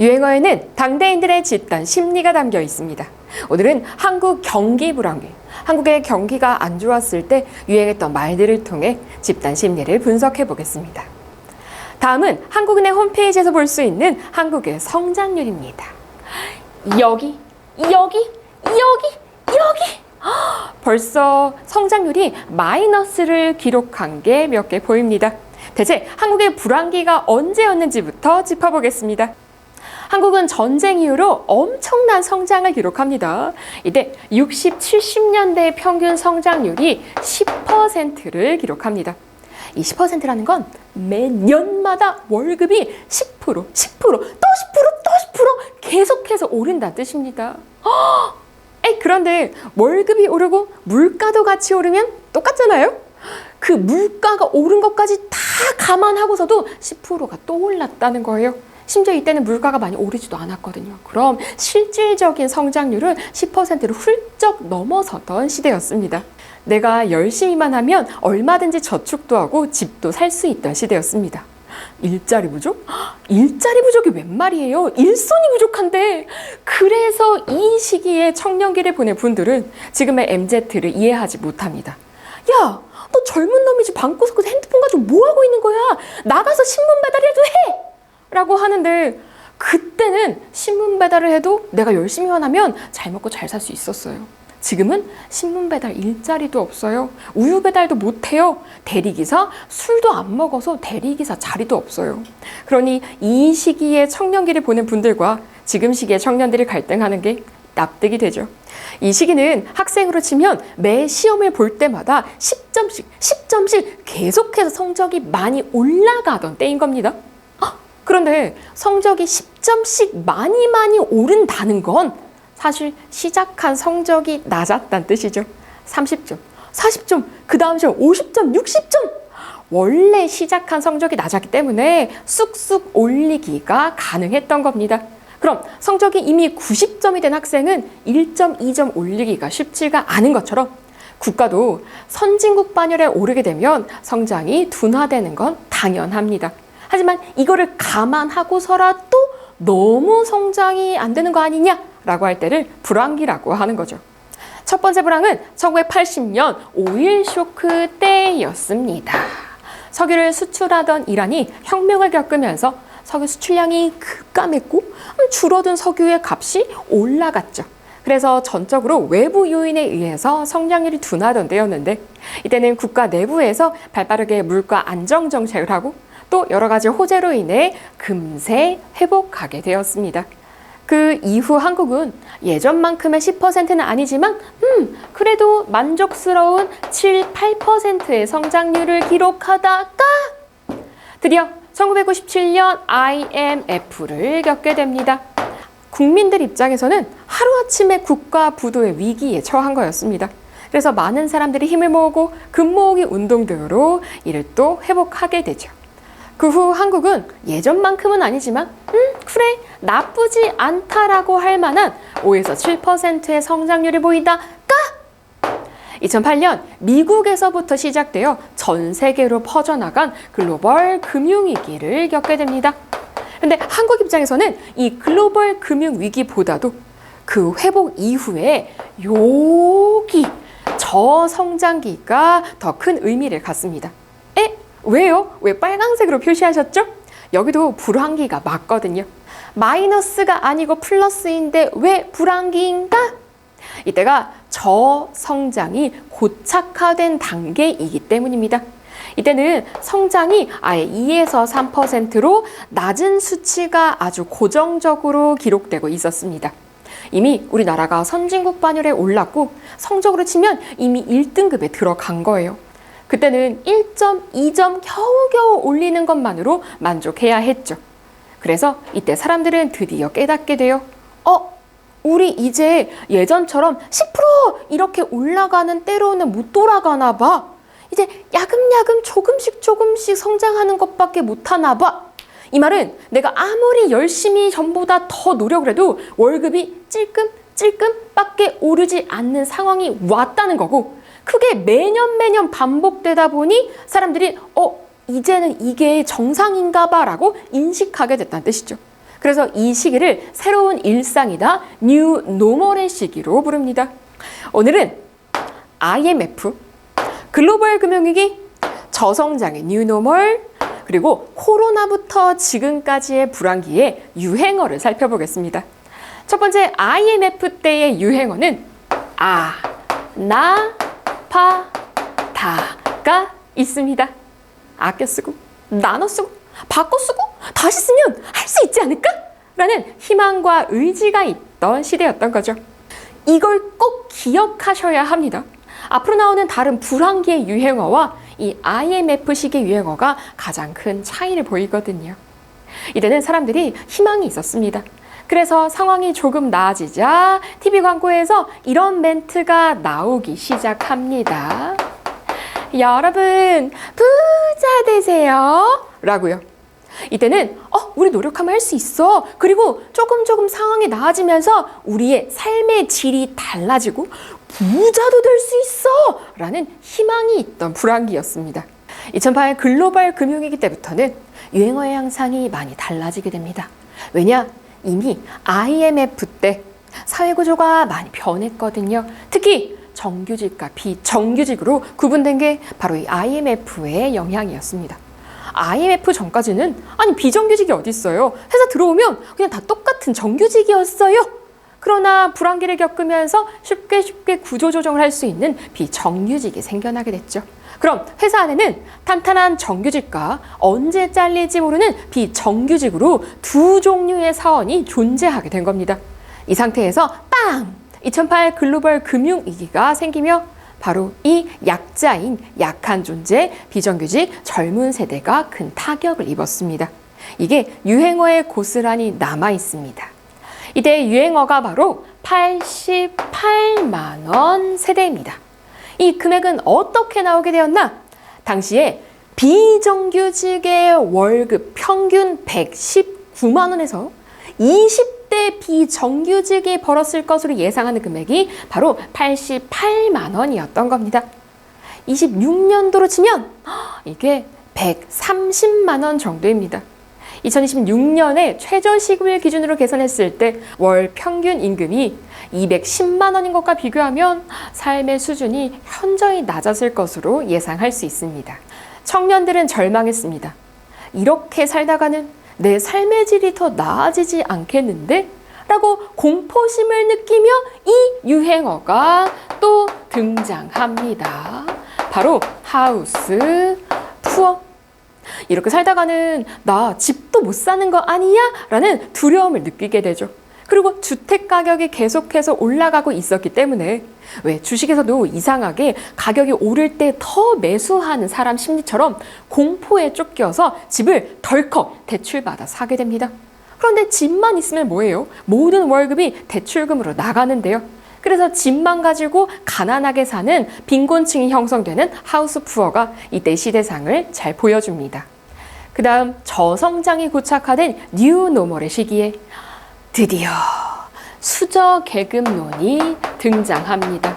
유행어에는 당대인들의 집단 심리가 담겨 있습니다. 오늘은 한국 경기 불황기, 한국의 경기가 안 좋았을 때 유행했던 말들을 통해 집단 심리를 분석해 보겠습니다. 다음은 한국은행 홈페이지에서 볼 수 있는 한국의 성장률입니다. 여기, 여기, 여기, 여기. 벌써 성장률이 마이너스를 기록한 게 몇 개 보입니다. 대체 한국의 불황기가 언제였는지부터 짚어보겠습니다. 한국은 전쟁 이후로 엄청난 성장을 기록합니다. 이때 60, 70년대 평균 성장률이 10%를 기록합니다. 이 10%라는 건 매년마다 월급이 10%, 10%, 또 10%, 또 10% 계속해서 오른다는 뜻입니다. 허! 에이, 그런데 월급이 오르고 물가도 같이 오르면 똑같잖아요? 그 물가가 오른 것까지 다 감안하고서도 10%가 또 올랐다는 거예요. 심지어 이때는 물가가 많이 오르지도 않았거든요. 그럼 실질적인 성장률은 10%를 훌쩍 넘어서던 시대였습니다. 내가 열심히만 하면 얼마든지 저축도 하고 집도 살 수 있던 시대였습니다. 일자리 부족? 일자리 부족이 웬 말이에요? 일손이 부족한데. 그래서 이 시기에 청년기를 보낸 분들은 지금의 MZ를 이해하지 못합니다. 야, 너 젊은 놈이지 방구석에서 핸드폰 가지고 뭐 하고 있는 거야? 나가서 신문 배달이라도 해! 라고 하는데 그때는 신문 배달을 해도 내가 열심히만 하면 잘 먹고 잘 살 수 있었어요. 지금은 신문 배달 일자리도 없어요. 우유 배달도 못 해요. 대리기사 술도 안 먹어서 대리기사 자리도 없어요. 그러니 이 시기에 청년기를 보낸 분들과 지금 시기에 청년들이 갈등하는 게 납득이 되죠. 이 시기는 학생으로 치면 매 시험을 볼 때마다 10점씩, 10점씩 계속해서 성적이 많이 올라가던 때인 겁니다. 아, 그런데 성적이 10점씩 많이 많이 오른다는 건 사실 시작한 성적이 낮았다는 뜻이죠. 30점, 40점, 그 다음 시험 50점, 60점. 원래 시작한 성적이 낮았기 때문에 쑥쑥 올리기가 가능했던 겁니다. 그럼 성적이 이미 90점이 된 학생은 1.2점 올리기가 쉽지가 않은 것처럼 국가도 선진국 반열에 오르게 되면 성장이 둔화되는 건 당연합니다. 하지만 이거를 감안하고서라도 너무 성장이 안 되는 거 아니냐라고 할 때를 불황기라고 하는 거죠. 첫 번째 불황은 1980년 오일 쇼크 때였습니다. 석유를 수출하던 이란이 혁명을 겪으면서 석유 수출량이 급감했고 줄어든 석유의 값이 올라갔죠. 그래서 전적으로 외부 요인에 의해서 성장률이 둔화된 때였는데 이때는 국가 내부에서 발빠르게 물가 안정 정책을 하고 또 여러 가지 호재로 인해 금세 회복하게 되었습니다. 그 이후 한국은 예전만큼의 10%는 아니지만 음 그래도 만족스러운 7, 8%의 성장률을 기록하다가 드디어 1997년 IMF를 겪게 됩니다. 국민들 입장에서는 하루아침에 국가 부도의 위기에 처한 거였습니다. 그래서 많은 사람들이 힘을 모으고 금모으기 운동 등으로 이를 또 회복하게 되죠. 그 후 한국은 예전만큼은 아니지만 음 그래 나쁘지 않다라고 할 만한 5에서 7%의 성장률을 보이다가 2008년 미국에서부터 시작되어 전 세계로 퍼져나간 글로벌 금융위기를 겪게 됩니다. 근데 한국 입장에서는 이 글로벌 금융위기보다도 그 회복 이후에 여기 저성장기가 더 큰 의미를 갖습니다. 에? 왜요? 왜 빨강색으로 표시하셨죠? 여기도 불황기가 맞거든요. 마이너스가 아니고 플러스인데 왜 불황기인가? 이때가 저성장이 고착화된 단계이기 때문입니다. 이때는 성장이 아예 2에서 3%로 낮은 수치가 아주 고정적으로 기록되고 있었습니다. 이미 우리나라가 선진국 반열에 올랐고 성적으로 치면 이미 1등급에 들어간 거예요. 그때는 1.2점 겨우겨우 올리는 것만으로 만족해야 했죠. 그래서 이때 사람들은 드디어 깨닫게 돼요. 어, 우리 이제 예전처럼 10% 이렇게 올라가는 때로는 못 돌아가나 봐. 이제 야금야금 조금씩 조금씩 성장하는 것밖에 못하나 봐. 이 말은 내가 아무리 열심히 전보다 더 노력을 해도 월급이 찔끔 찔끔밖에 오르지 않는 상황이 왔다는 거고 그게 매년 매년 반복되다 보니 사람들이 어 이제는 이게 정상인가 봐라고 인식하게 됐다는 뜻이죠. 그래서 이 시기를 새로운 일상이다, 뉴 노멀의 시기로 부릅니다. 오늘은 IMF, 글로벌 금융위기, 저성장의 뉴 노멀, 그리고 코로나부터 지금까지의 불황기의 유행어를 살펴보겠습니다. 첫 번째 IMF 때의 유행어는 아, 나, 파, 다가 있습니다. 아껴 쓰고, 나눠 쓰고, 바꿔 쓰고, 다시 쓰면 할 수 있지 않을까? 라는 희망과 의지가 있던 시대였던 거죠. 이걸 꼭 기억하셔야 합니다. 앞으로 나오는 다른 불황기의 유행어와 이 IMF 시기 유행어가 가장 큰 차이를 보이거든요. 이때는 사람들이 희망이 있었습니다. 그래서 상황이 조금 나아지자 TV 광고에서 이런 멘트가 나오기 시작합니다. 여러분, 부자 되세요. 라고요. 이때는 어, 우리 노력하면 할 수 있어. 그리고 조금 조금 상황이 나아지면서 우리의 삶의 질이 달라지고 부자도 될 수 있어. 라는 희망이 있던 불황기였습니다. 2008 글로벌 금융위기 때부터는 유행어의 양상이 많이 달라지게 됩니다. 왜냐? 이미 IMF 때 사회구조가 많이 변했거든요. 특히 정규직과 비정규직으로 구분된 게 바로 이 IMF의 영향이었습니다. IMF 전까지는 아니 비정규직이 어디 있어요? 회사 들어오면 그냥 다 똑같은 정규직이었어요. 그러나 불황기를 겪으면서 쉽게 쉽게 구조 조정을 할 수 있는 비정규직이 생겨나게 됐죠. 그럼 회사 안에는 탄탄한 정규직과 언제 잘릴지 모르는 비정규직으로 두 종류의 사원이 존재하게 된 겁니다. 이 상태에서 빵! 2008 글로벌 금융위기가 생기며 바로 이 약자인 약한 존재, 비정규직, 젊은 세대가 큰 타격을 입었습니다. 이게 유행어에 고스란히 남아 있습니다. 이때 유행어가 바로 88만 원 세대입니다. 이 금액은 어떻게 나오게 되었나? 당시에 비정규직의 월급 평균 119만 원에서 20대 비정규직이 벌었을 것으로 예상하는 금액이 바로 88만 원이었던 겁니다. 26년도로 치면 이게 130만 원 정도입니다. 2026년에 최저시급을 기준으로 계산했을 때 월 평균 임금이 210만 원인 것과 비교하면 삶의 수준이 현저히 낮았을 것으로 예상할 수 있습니다. 청년들은 절망했습니다. 이렇게 살다가는 내 삶의 질이 더 나아지지 않겠는데? 라고 공포심을 느끼며 이 유행어가 또 등장합니다. 바로 하우스 푸어. 이렇게 살다가는 나 집도 못 사는 거 아니야? 라는 두려움을 느끼게 되죠. 그리고 주택 가격이 계속해서 올라가고 있었기 때문에 왜 주식에서도 이상하게 가격이 오를 때 더 매수하는 사람 심리처럼 공포에 쫓겨서 집을 덜컥 대출받아 사게 됩니다. 그런데 집만 있으면 뭐예요? 모든 월급이 대출금으로 나가는데요. 그래서 집만 가지고 가난하게 사는 빈곤층이 형성되는 하우스 푸어가 이때 시대상을 잘 보여줍니다. 그 다음 저성장이 고착화된 뉴 노멀의 시기에 드디어 수저 계급론이 등장합니다.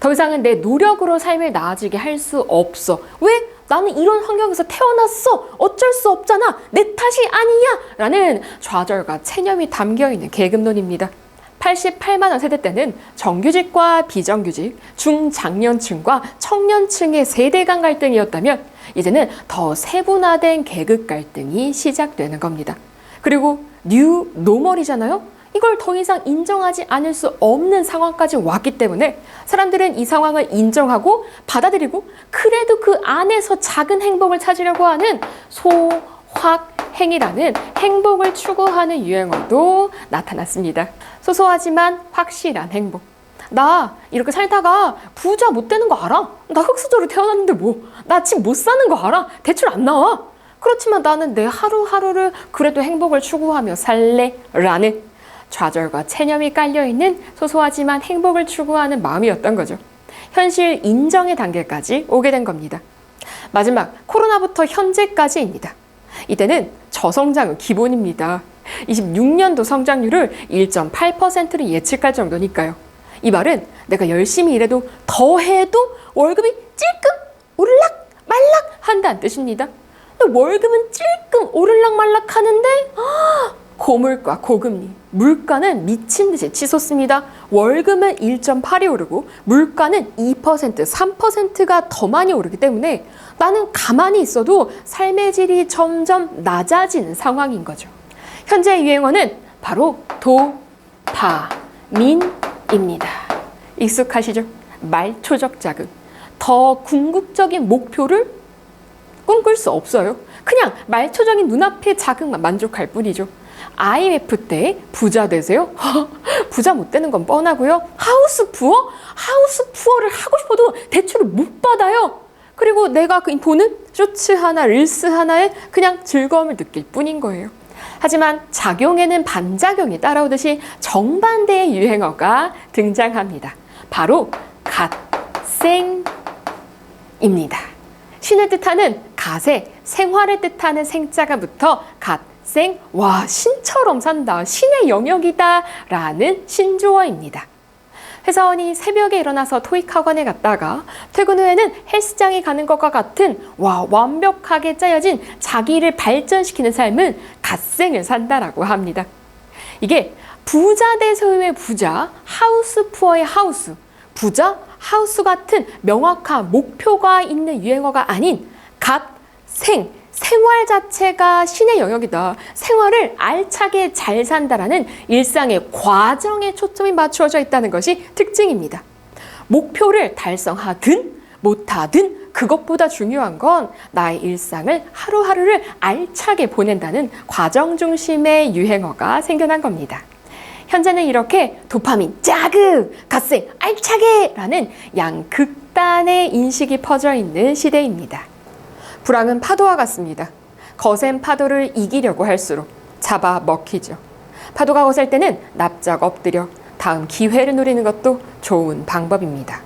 더 이상은 내 노력으로 삶을 나아지게 할 수 없어. 왜? 나는 이런 환경에서 태어났어. 어쩔 수 없잖아. 내 탓이 아니야. 라는 좌절과 체념이 담겨 있는 계급론입니다. 88만 원 세대 때는 정규직과 비정규직, 중장년층과 청년층의 세대 간 갈등이었다면 이제는 더 세분화된 계급 갈등이 시작되는 겁니다. 그리고 뉴 노멀이잖아요. 이걸 더 이상 인정하지 않을 수 없는 상황까지 왔기 때문에 사람들은 이 상황을 인정하고 받아들이고 그래도 그 안에서 작은 행복을 찾으려고 하는 소확 행이라는 행복을 추구하는 유행어도 나타났습니다. 소소하지만 확실한 행복. 나 이렇게 살다가 부자 못 되는 거 알아? 나 흙수저로 태어났는데 뭐? 나 집 못 사는 거 알아? 대출 안 나와. 그렇지만 나는 내 하루하루를 그래도 행복을 추구하며 살래. 라는 좌절과 체념이 깔려있는 소소하지만 행복을 추구하는 마음이었던 거죠. 현실 인정의 단계까지 오게 된 겁니다. 마지막, 코로나부터 현재까지입니다. 이때는 저성장은 기본입니다. 26년도 성장률을 1.8%를 예측할 정도니까요. 이 말은 내가 열심히 일해도 더 해도 월급이 찔끔 오르락 말락 한다는 뜻입니다. 월급은 찔끔 오르락 말락 하는데 아, 고물가, 고금리, 물가는 미친 듯이 치솟습니다. 월급은 1.8이 오르고 물가는 2%, 3%가 더 많이 오르기 때문에 나는 가만히 있어도 삶의 질이 점점 낮아지는 상황인 거죠. 현재 유행어는 바로 도파민입니다. 익숙하시죠? 말초적 자극. 더 궁극적인 목표를 꿈꿀 수 없어요. 그냥 말초적인 눈앞의 자극만 만족할 뿐이죠. IMF 때 부자 되세요? 부자 못 되는 건 뻔하고요. 하우스 푸어? 하우스 푸어를 하고 싶어도 대출을 못 받아요. 그리고 내가 그 보는 쇼츠 하나, 릴스 하나에 그냥 즐거움을 느낄 뿐인 거예요. 하지만 작용에는 반작용이 따라오듯이 정반대의 유행어가 등장합니다. 바로 갓생입니다. 신을 뜻하는 갓에 생활을 뜻하는 생자가 붙어 갓 생, 와, 신처럼 산다, 신의 영역이다 라는 신조어입니다. 회사원이 새벽에 일어나서 토익 학원에 갔다가 퇴근 후에는 헬스장에 가는 것과 같은 와 완벽하게 짜여진 자기를 발전시키는 삶은 갓생을 산다라고 합니다. 이게 부자 대 소유의 부자, 하우스 푸어의 하우스, 부자, 하우스 같은 명확한 목표가 있는 유행어가 아닌 갓생, 생활 자체가 신의 영역이다. 생활을 알차게 잘 산다라는 일상의 과정에 초점이 맞추어져 있다는 것이 특징입니다. 목표를 달성하든 못하든 그것보다 중요한 건 나의 일상을 하루하루를 알차게 보낸다는 과정 중심의 유행어가 생겨난 겁니다. 현재는 이렇게 도파민, 자극, 갓생, 알차게 라는 양극단의 인식이 퍼져 있는 시대입니다. 불황은 파도와 같습니다. 거센 파도를 이기려고 할수록 잡아 먹히죠. 파도가 거셀 때는 납작 엎드려 다음 기회를 노리는 것도 좋은 방법입니다.